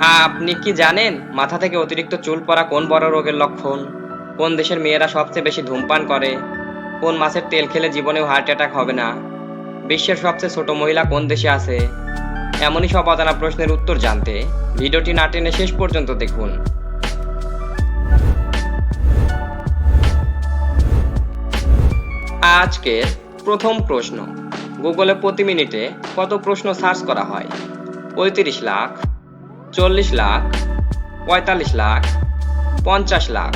আপনি কি জানেন মাথা থেকে অতিরিক্ত চুল পড়া কোন বড় রোগের লক্ষণ? কোন দেশের মেয়েরা সবচেয়ে বেশি ধূমপান করে? কোন মাছের তেল খেলে জীবনেও হার্ট অ্যাটাক হবে না? বিশ্বের সবচেয়ে ছোট মহিলা কোন দেশে আছে? এমনই সব অজানা প্রশ্নের উত্তর জানতে ভিডিওটি না টেনে শেষ পর্যন্ত দেখুন। আজকের প্রথম প্রশ্ন। গুগলে প্রতি মিনিটে কত প্রশ্ন সার্চ করা হয়? পঁয়ত্রিশ লাখ চল্লিশ লাখ, পঁয়তাল্লিশ লাখ, পঞ্চাশ লাখ।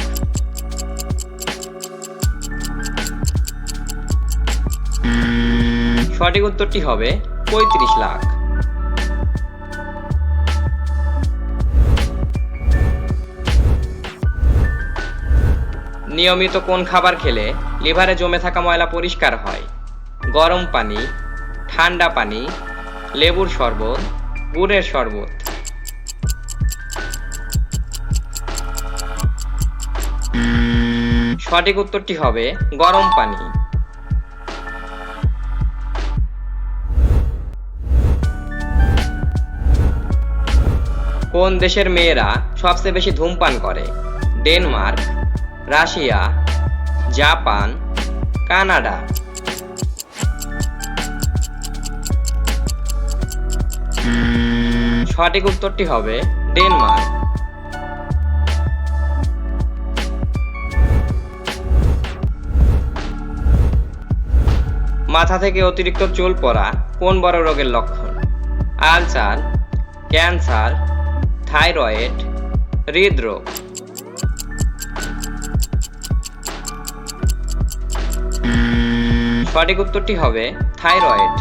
সঠিক উত্তরটি হবে পঁয়ত্রিশ লাখ। নিয়মিত কোন খাবার খেলে লিভারে জমে থাকা ময়লা পরিষ্কার হয়? গরম পানি, ঠান্ডা পানি, লেবুর শরবত, গুড়ের শরবত। সঠিক উত্তরটি হবে গরম পানি। কোন দেশের মেয়েরা সবচেয়ে বেশি ধূমপান করে? Denmark, Russia, Japan, Canada. সঠিক উত্তরটি হবে ডেনমার্ক। মাথা থেকে অতিরিক্ত চুল পড়া কোন বড় রোগের লক্ষণ? আলসার, ক্যান্সার, থাইরয়েড, হৃদরোগ। সঠিক উত্তরটি হবে থাইরয়েড।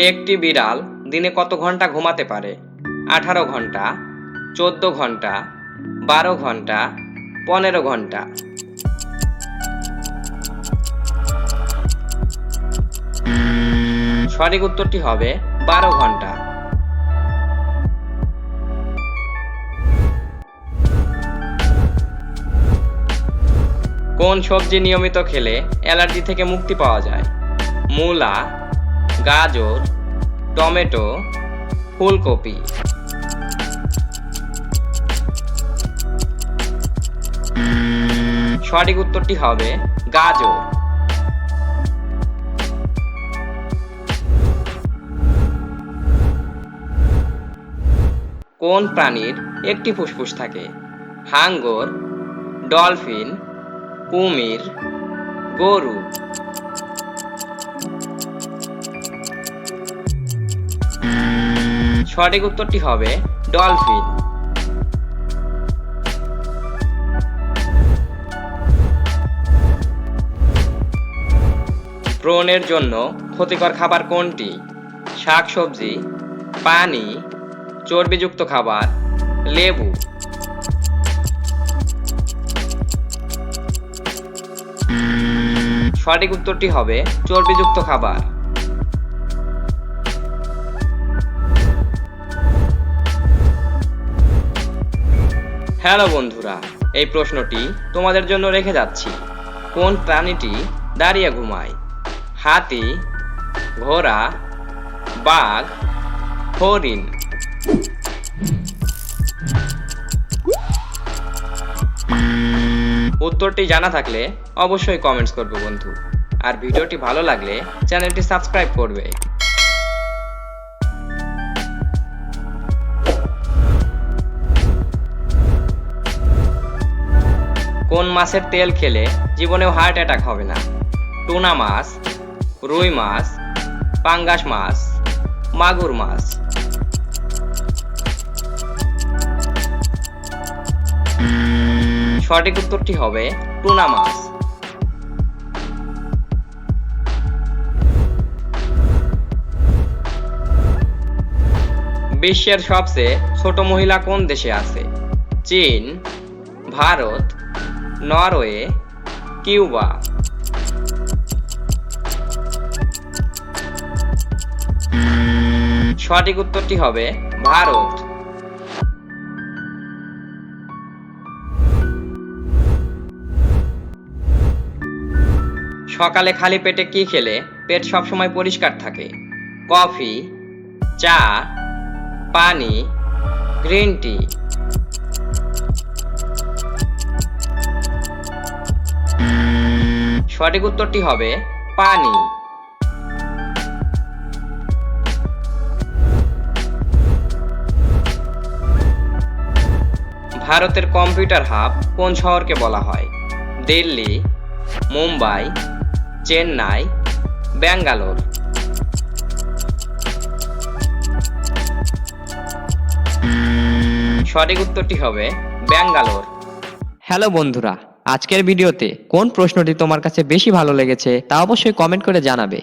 একটি বিড়াল দিনে কত ঘণ্টা ঘুমাতে পারে? আঠারো ঘণ্টা, চোদ্দ ঘণ্টা বারো ঘণ্টা, পনেরো ঘণ্টা। সঠিক উত্তরটি হবে বারো ঘণ্টা। কোন সবজি নিয়মিত খেলে অ্যালার্জি থেকে মুক্তি পাওয়া যায়? মূলা, গাজর, টমেটো, ফুলকপি। সঠিক উত্তরটি হবে গাজর। কোন প্রাণীর একটি ফুসফুস থাকে? হাঙ্গর, ডলফিন, কুমির, গরু। সঠিক উত্তরটি হবে ডলফিন। ব্রণের জন্য ক্ষতিকর খাবার কোনটি? শাকসবজি, পানি, চর্বিযুক্ত খাবার, লেবু। সঠিক উত্তরটি হবে চর্বিযুক্ত খাবার। হ্যালো বন্ধুরা, এই প্রশ্নটি তোমাদের জন্য রেখে যাচ্ছি। কোন প্রাণীটি দাঁড়িয়ে ঘুমায়? হাতি, ঘোড়া, বাঘ, হরিণ। উত্তরটি জানা থাকলে অবশ্যই কমেন্টস করবে বন্ধু। আর ভিডিওটি ভালো লাগলে চ্যানেলটি সাবস্ক্রাইব করবে। কোন মাছের তেল খেলে জীবনেও হার্ট অ্যাটাক হবে না? টুনা মাছ রুই মাছ, পাঙ্গাস মাছ, মাগুর মাছ। সঠিক উত্তরটি হবে টুনা মাছ। বিশ্বের সবচেয়ে ছোট মহিলা কোন দেশে আছে? চীন, ভারত, নরওয়ে, কিউবা। সঠিক উত্তরটি হবে ভারত। সকালে খালি পেটে কি খেলে? পেট সবসময় পরিষ্কার থাকে। কফি, চা, পানি, গ্রিন টি। সঠিক উত্তরটি হবে পানি। ভারতের কম্পিউটার হাব কোন শহরকে বলা হয়? দিল্লি, মুম্বাই, চেন্নাই, ব্যাঙ্গালোর। সঠিক উত্তরটি হবে ব্যাঙ্গালোর। হ্যালো বন্ধুরা, আজকের ভিডিওতে কোন প্রশ্নটি তোমার কাছে বেশি ভালো লেগেছে তা অবশ্যই কমেন্ট করে জানাবে।